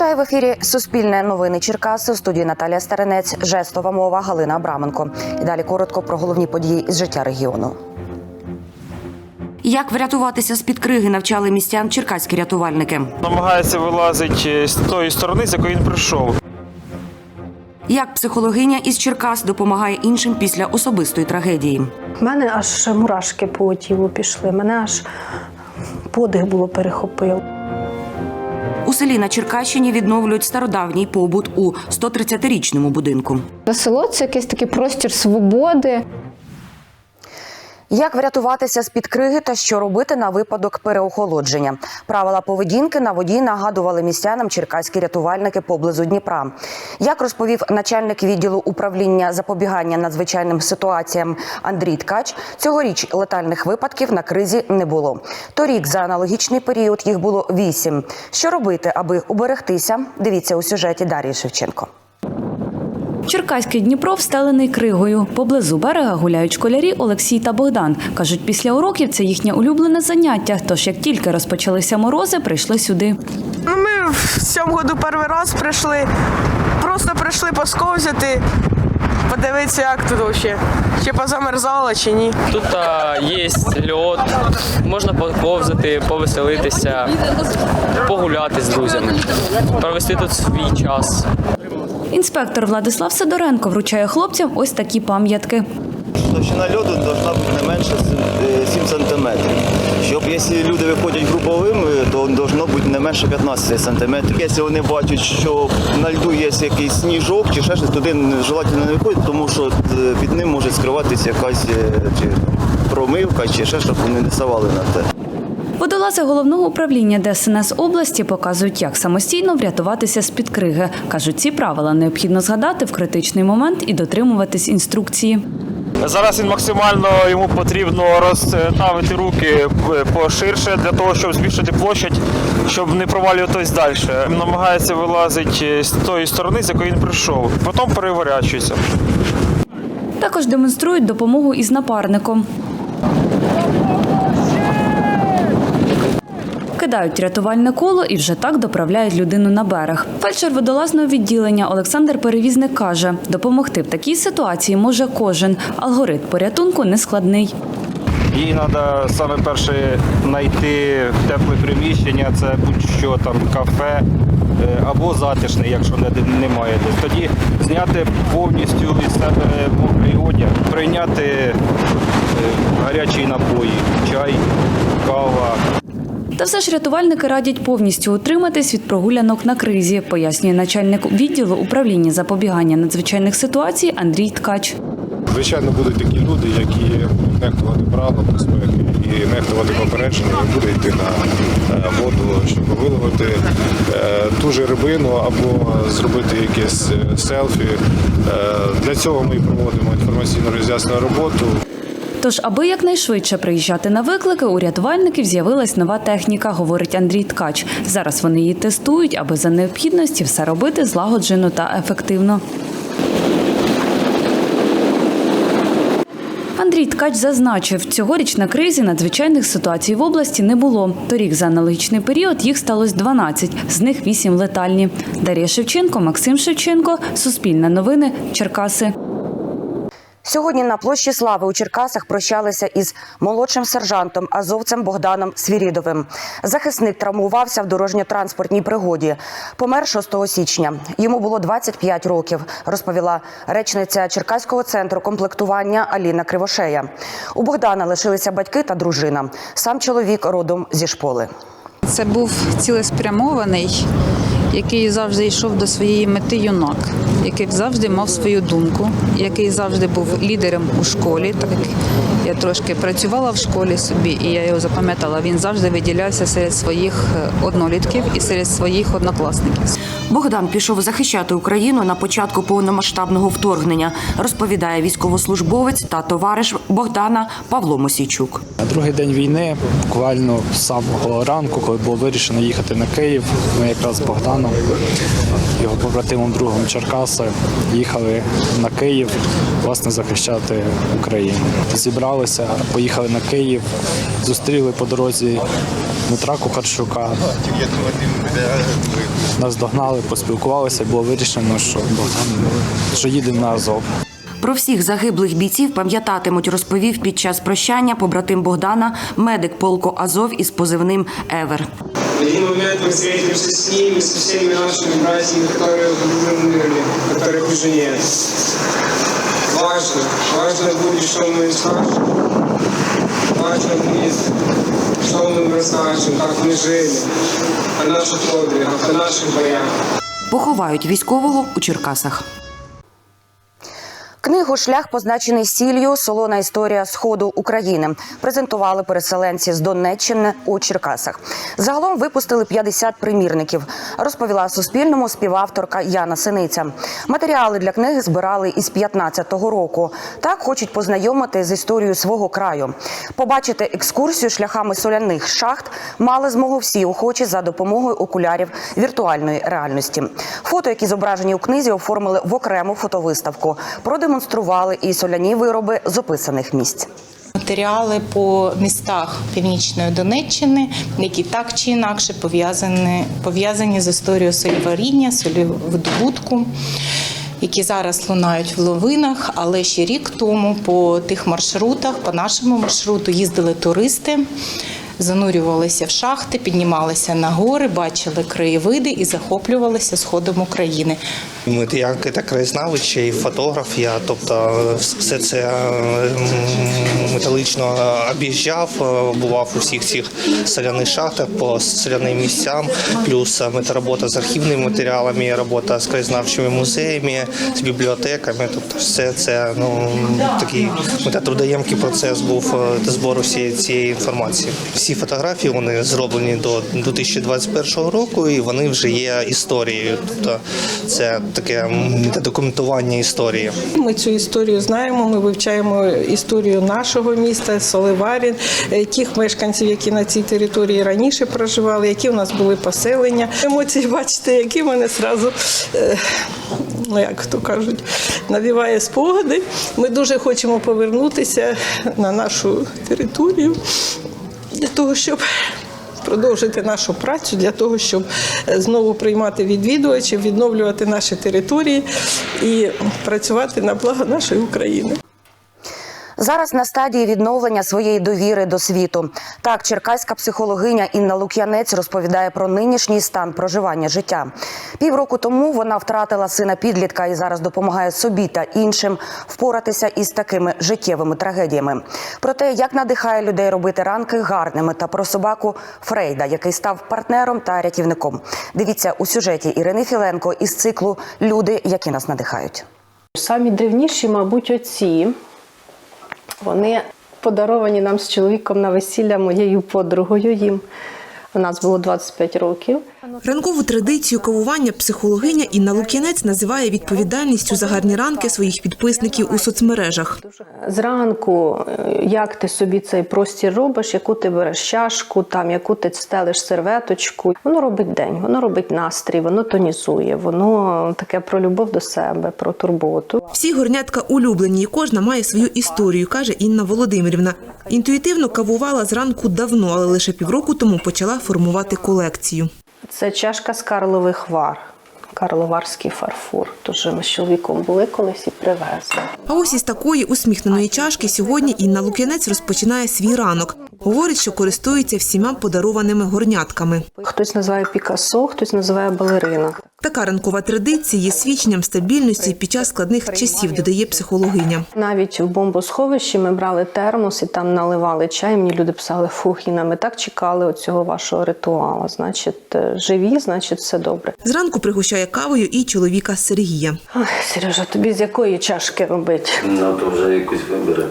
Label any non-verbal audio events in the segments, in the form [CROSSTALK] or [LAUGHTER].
Вітаю в ефірі Суспільне новини Черкаси. У студії Наталія Старенець, жестова мова Галина Абраменко. І далі коротко про головні події із життя регіону. Як врятуватися з під криги навчали містян черкаські рятувальники. намагається вилазити з тої сторони, з якої він прийшов. Як психологиня із Черкас допомагає іншим після особистої трагедії. У мене аж мурашки по тілу пішли, мене аж подих було перехопило. Селі на Черкащині відновлюють стародавній побут у 130-річному будинку. Село це якийсь такий простір свободи. Як врятуватися з під криги та що робити на випадок переохолодження? Правила поведінки на воді нагадували містянам черкаські рятувальники поблизу Дніпра. Як розповів начальник відділу управління запобігання надзвичайним ситуаціям Андрій Ткач, цьогоріч летальних випадків на кризі не було. Торік за аналогічний період їх було вісім. Що робити, аби уберегтися? Дивіться у сюжеті Дар'ї Шевченко. Черкаський Дніпро встелений кригою. Поблизу берега гуляють школярі Олексій та Богдан. Кажуть, після уроків це їхнє улюблене заняття. Тож як тільки розпочалися морози, прийшли сюди. Ну, ми в цьому году перший раз прийшли. Просто прийшли посковзяти, подивитися, як тут взагалі. Чи позамерзало, чи ні. Тут а, є льот, можна поповзати, повеселитися, погуляти з друзями, провести тут свій час. Інспектор Владислав Сидоренко вручає хлопцям ось такі пам'ятки. Товщина льоду должна бути не менше е, 7 сантиметрів. Щоб якщо люди виходять груповими, то должно бути не менше 15 сантиметрів. Якщо вони бачать, що на льду є якийсь сніжок чи ще щось, туди желательно не виходить, тому що е, під ним може скриватися якась е, промивка, чи ще щоб вони не ставали на те. Водолази головного управління ДСНС області показують, як самостійно врятуватися з під криги. кажуть, ці правила необхідно згадати в критичний момент і дотримуватись інструкції. Зараз він максимально йому потрібно розставити руки поширше для того, щоб збільшити площадь, щоб не провалюватись далі. Він намагається вилазити з тої сторони, з якої він прийшов. Потім переворачується. Також демонструють допомогу із напарником. Кидають рятувальне коло і вже так доправляють людину на берег. Фельдшер водолазного відділення Олександр Перевізник каже, допомогти в такій ситуації може кожен. Алгоритм порятунку нескладний. Їй треба саме перше знайти тепле приміщення, це будь-що там кафе е, або затишне, якщо немає десь. Тоді зняти повністю із себе мокрий одяг, прийняти е, гарячі напої, чай, кава. Та все ж рятувальники радять повністю утриматись від прогулянок на кризі, пояснює начальник відділу управління запобігання надзвичайних ситуацій Андрій Ткач. Звичайно, будуть такі люди, які нехтувати правилам безпеки і нехтувати попередження, будуть йти на е, воду, щоб виловити е, ту же рибину або зробити якесь е, селфі. Для цього ми проводимо інформаційно роз'яснену роботу. Тож, аби якнайшвидше приїжджати на виклики, у рятувальників з'явилась нова техніка, говорить Андрій Ткач. Зараз вони її тестують, аби за необхідності все робити злагоджено та ефективно. Андрій Ткач зазначив, цьогоріч на кризі надзвичайних ситуацій в області не було. Торік за аналогічний період їх сталося 12, з них 8 летальні. Дар'я Шевченко, Максим Шевченко, Суспільне новини, Черкаси. Сьогодні на площі Слави у Черкасах прощалися із молодшим сержантом азовцем Богданом Свірідовим. Захисник травмувався в дорожньо-транспортній пригоді. Помер 6 січня. Йому було 25 років, розповіла речниця Черкаського центру комплектування Аліна Кривошея. У Богдана лишилися батьки та дружина. Сам чоловік родом зі шполи. Це був цілеспрямований, який завжди йшов до своєї мети юнак, який завжди мав свою думку, який завжди був лідером у школі. Так я трошки працювала в школі собі, і я його запам'ятала. Він завжди виділявся серед своїх е, однолітків і серед своїх однокласників. Богдан пішов захищати Україну на початку повномасштабного вторгнення, розповідає військовослужбовець та товариш Богдана Павло Мосійчук. На другий день війни, буквально з самого ранку, коли було вирішено їхати на Київ, ми якраз з Богданом, його побратимом другом Черкаси, їхали на Київ. власне захищати Україну. Зібралися, поїхали на Київ, зустріли по дорозі Дмитра Кухарчука. Нас догнали, поспілкувалися, було вирішено, що Богдан, що їдемо на Азов. Про всіх загиблих бійців пам'ятатимуть, розповів під час прощання побратим Богдана, медик полку Азов із позивним Евер. В один момент мы встретимся с ними, со всеми нашими братьями, которые умерли, которые уже нет. Важно, важно будет, что мы скажем. Важно будет, что мы расскажем, вони жили, на наших подвигах, на наших боях. Поховають військового у Черкасах. Книгу Шлях позначений сіллю Солона історія сходу України презентували переселенці з Донеччини у Черкасах. Загалом випустили 50 примірників. Розповіла Суспільному співавторка Яна Синиця. Матеріали для книги збирали із 15-го року. Так хочуть познайомити з історією свого краю. Побачити екскурсію шляхами соляних шахт мали змогу всі охочі за допомогою окулярів віртуальної реальності. Фото, які зображені у книзі, оформили в окрему фотовиставку. Продемонстрували і соляні вироби з описаних місць. Матеріали по містах Північної Донеччини, які так чи інакше пов'язані, пов'язані з історією соліваріння, солівидобутку, які зараз лунають в ловинах. Але ще рік тому по тих маршрутах, по нашому маршруту, їздили туристи. Занурювалися в шахти, піднімалися на гори, бачили краєвиди і захоплювалися сходом України. Ми як та краєзнавич фотограф, я тобто все це е, металично об'їжджав, е, бував у всіх цих соляних шахтах по соляним місцям, плюс метаробота з архівними матеріалами, робота з краєзнавчими музеями, з бібліотеками. Тобто, все це ну такий метатрудоємкий процес був е, збору всієї цієї інформації. Всі фотографії вони зроблені до 2021 року, і вони вже є історією. Тобто це таке документування історії. Ми цю історію знаємо. Ми вивчаємо історію нашого міста, Соливарін, тих мешканців, які на цій території раніше проживали, які у нас були поселення. Емоції, бачите, які мене зразу, е, ну як то кажуть, навіває спогади. Ми дуже хочемо повернутися на нашу територію для того, щоб продовжити нашу працю для того, щоб е, знову приймати відвідувачів, відновлювати наші території і працювати на благо нашої України. Зараз на стадії відновлення своєї довіри до світу. Так, черкаська психологиня Інна Лук'янець розповідає про нинішній стан проживання життя. Півроку тому вона втратила сина підлітка і зараз допомагає собі та іншим впоратися із такими життєвими трагедіями. Про те, як надихає людей робити ранки гарними, та про собаку Фрейда, який став партнером та рятівником. Дивіться у сюжеті Ірини Філенко із циклу Люди, які нас надихають. Самі древніші, мабуть, оці. Вони подаровані нам з чоловіком на весілля моєю подругою їм. У нас було 25 років. Ранкову традицію кавування психологиня Інна Лук'янець називає відповідальністю за гарні ранки своїх підписників у соцмережах. Зранку, е, як ти собі цей простір робиш, яку ти береш чашку, там яку ти стелиш серветочку. Воно робить день, воно робить настрій, воно тонізує, воно таке про любов до себе, про турботу. Всі горнятка улюблені, і кожна має свою історію, каже Інна Володимирівна. Інтуїтивно кавувала зранку давно, але лише півроку тому почала формувати колекцію. Це чашка з карлових вар. Карловарський фарфор. Тож ми з чоловіком були колись і привезли. А ось із такої усміхненої чашки сьогодні Інна Лук'янець розпочинає свій ранок. Говорить, що користується всіма подарованими горнятками. Хтось називає Пікасо, хтось називає балерина. Така ранкова традиція є свідченням стабільності під час складних часів, додає психологиня. Навіть в бомбосховищі ми брали термос і там наливали чай. Мені люди писали, фух, Інна, ми так чекали оцього вашого ритуалу. Значить, е, живі, значить, все добре. Зранку пригощає кавою і чоловіка Сергія. Ой, Сережа, тобі з якої чашки робити? Ну, то вже якусь вибере.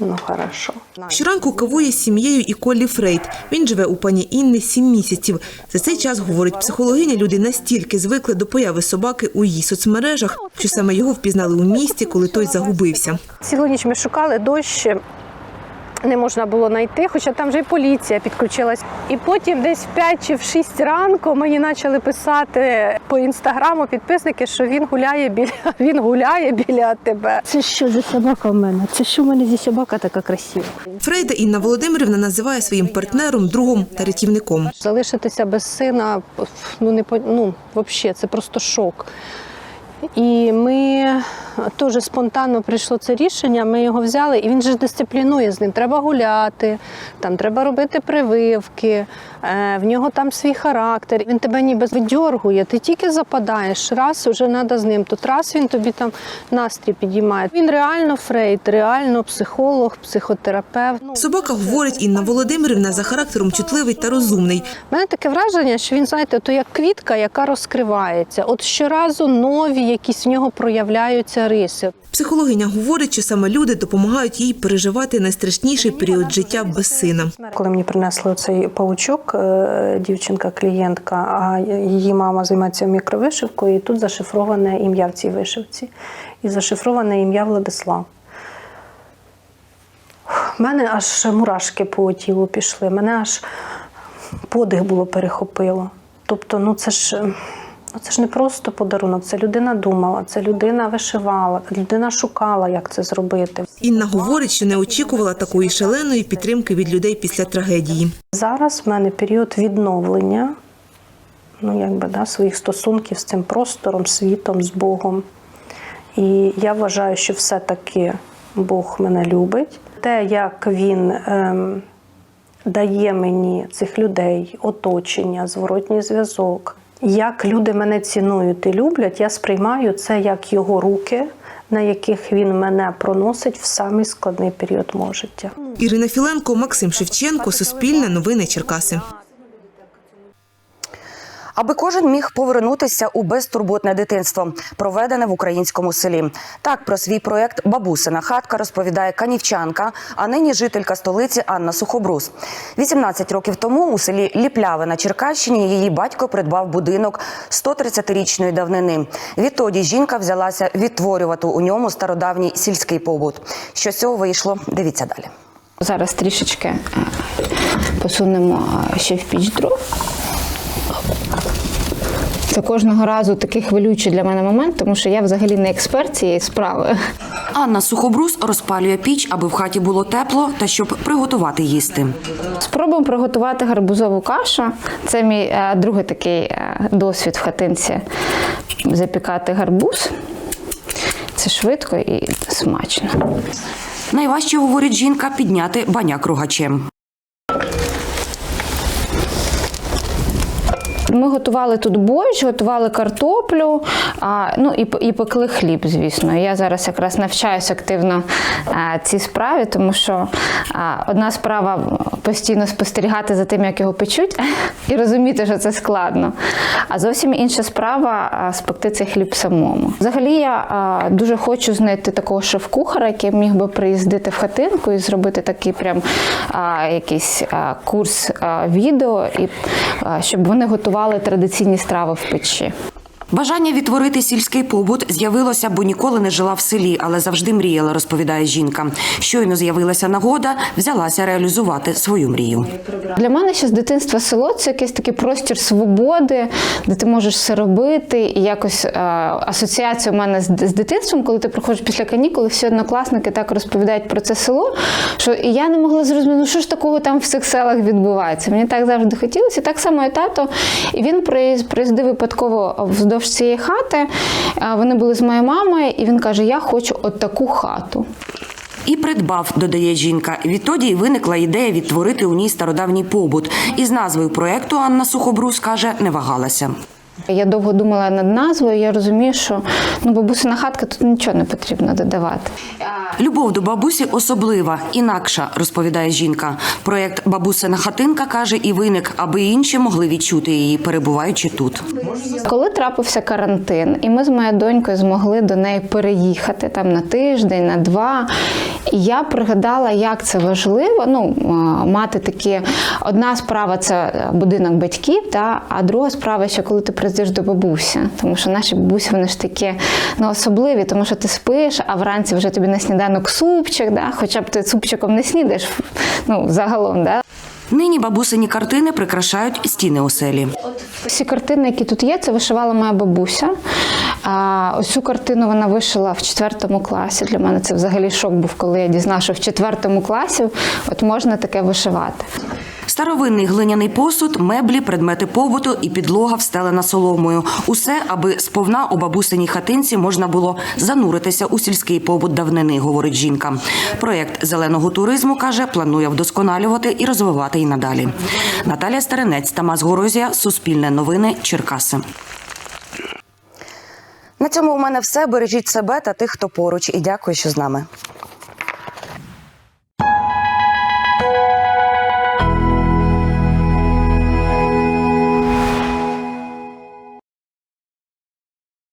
Ну, хорошо. Щоранку кавує з сім'єю і Коллі Фрейд. Він живе у пані Інни сім місяців. За цей час, говорить психологиня, люди настільки звикли до появи собаки у її соцмережах, що саме його впізнали у місті, коли той загубився. Цілу ніч ми шукали дощ. Не можна було знайти, хоча там вже і поліція підключилась. І потім десь в 5 чи в 6 ранку мені почали писати по інстаграму підписники, що він гуляє біля [LAUGHS] він гуляє біля тебе. Це що за собака в мене? Це що в мене зі собака така красива? Фрейда Інна Володимирівна називає своїм партнером, другом та рятівником. Залишитися без сина ну не по- ну, взагалі, це просто шок. І ми теж спонтанно прийшло це рішення. Ми його взяли, і він же дисциплінує з ним. Треба гуляти, там треба робити прививки, е, в нього там свій характер. Він тебе ніби видьоргує. Ти тільки западаєш, раз вже треба з ним. Тут раз він тобі там настрій підіймає. Він реально фрейд, реально психолог, психотерапевт. Собака говорить, Інна Володимирівна за характером чутливий та розумний. У мене таке враження, що він, знаєте, то як квітка, яка розкривається. От щоразу нові якісь в нього проявляються риси. Психологиня говорить, що саме люди допомагають їй переживати найстрашніший період життя без сина. Коли мені принесли цей паучок, е, дівчинка-клієнтка, а її мама займається мікровишивкою, і тут зашифроване ім'я в цій вишивці. І зашифроване ім'я Владислав. У мене аж мурашки по тілу пішли, мене аж подих було перехопило. Тобто, ну це ж. Це ж не просто подарунок, це людина думала, це людина вишивала, людина шукала, як це зробити. Інна говорить, що не очікувала такої шаленої підтримки від людей після трагедії. Зараз в мене період відновлення ну, якби, да, своїх стосунків з цим простором, світом, з Богом. І я вважаю, що все-таки Бог мене любить. Те, як він ем, дає мені цих людей оточення, зворотній зв'язок, як люди мене цінують і люблять, я сприймаю це як його руки, на яких він мене проносить в самий складний період мого життя. Ірина Філенко, Максим Шевченко, Суспільне новини Черкаси. Аби кожен міг повернутися у безтурботне дитинство, проведене в українському селі. Так про свій проект Бабусина хатка розповідає канівчанка, а нині жителька столиці Анна Сухобрус. 18 років тому у селі Ліпляве на Черкащині її батько придбав будинок 130-річної давнини. Відтоді жінка взялася відтворювати у ньому стародавній сільський побут. Що з цього вийшло? Дивіться далі. Зараз трішечки е, посунемо е, ще в піч дров. Це кожного разу такий хвилюючий для мене момент, тому що я взагалі не експерт цієї справи. Анна Сухобрус розпалює піч, аби в хаті було тепло та щоб приготувати їсти. Спробуємо приготувати гарбузову кашу. Це мій е, другий такий е, досвід в хатинці запікати гарбуз. Це швидко і смачно. Найважче, говорить жінка, підняти баняк ругачем. Ми готували тут борщ, готували картоплю, а, ну і, і пекли хліб, звісно. Я зараз якраз навчаюся активно а, цій справі, тому що а, одна справа постійно спостерігати за тим, як його печуть, [LAUGHS] і розуміти, що це складно. А зовсім інша справа а, спекти цей хліб самому. Взагалі я а, дуже хочу знайти такого шеф-кухара, який міг би приїздити в хатинку і зробити такий прям а, якийсь а, курс а, відео, і а, щоб вони готували традиційні страви в печі. Бажання відтворити сільський побут з'явилося, бо ніколи не жила в селі, але завжди мріяла, розповідає жінка. Щойно з'явилася нагода, взялася реалізувати свою мрію. Для мене ще з дитинства село це якийсь такий простір свободи, де ти можеш все робити. І якось е, асоціація у мене з, дитинством, коли ти приходиш після канікули, всі однокласники так розповідають про це село, що і я не могла зрозуміти, ну що ж такого там в цих селах відбувається. Мені так завжди хотілося. Так само і тато. І він приїздив випадково вздовж цієї хати. Вони були з моєю мамою, і він каже: Я хочу от таку хату. І придбав, додає жінка. Відтоді й виникла ідея відтворити у ній стародавній побут. І з назвою проекту Анна Сухобрус каже, не вагалася. Я довго думала над назвою. Я розумію, що ну бабусина хатка тут нічого не потрібно додавати. Любов до бабусі особлива, інакша, розповідає жінка. Проект Бабусина хатинка каже і виник, аби інші могли відчути її, перебуваючи тут. Коли трапився карантин, і ми з моєю донькою змогли до неї переїхати там на тиждень, на два. І я пригадала, як це важливо. Ну, мати такі одна справа це будинок батьків, та, а друга справа, що коли ти приїздиш до бабусі, тому що наші бабусі вони ж такі ну, особливі, тому що ти спиш, а вранці вже тобі на сніданок супчик, да? хоча б ти супчиком не снідаєш, ну, загалом. Да? Нині бабусині картини прикрашають стіни оселі. Всі картини, які тут є, це вишивала моя бабуся. А ось цю картину вона вишила в четвертому класі. Для мене це взагалі шок був, коли я дізналася, що в четвертому класі от можна таке вишивати. Старовинний глиняний посуд, меблі, предмети побуту і підлога встелена соломою. Усе, аби сповна у бабусиній хатинці можна було зануритися у сільський побут давнини, говорить жінка. Проєкт зеленого туризму каже, планує вдосконалювати і розвивати і надалі. Наталія Старинець, Тамас Горозія, Суспільне новини, Черкаси. На цьому у мене все. Бережіть себе та тих, хто поруч. І дякую, що з нами.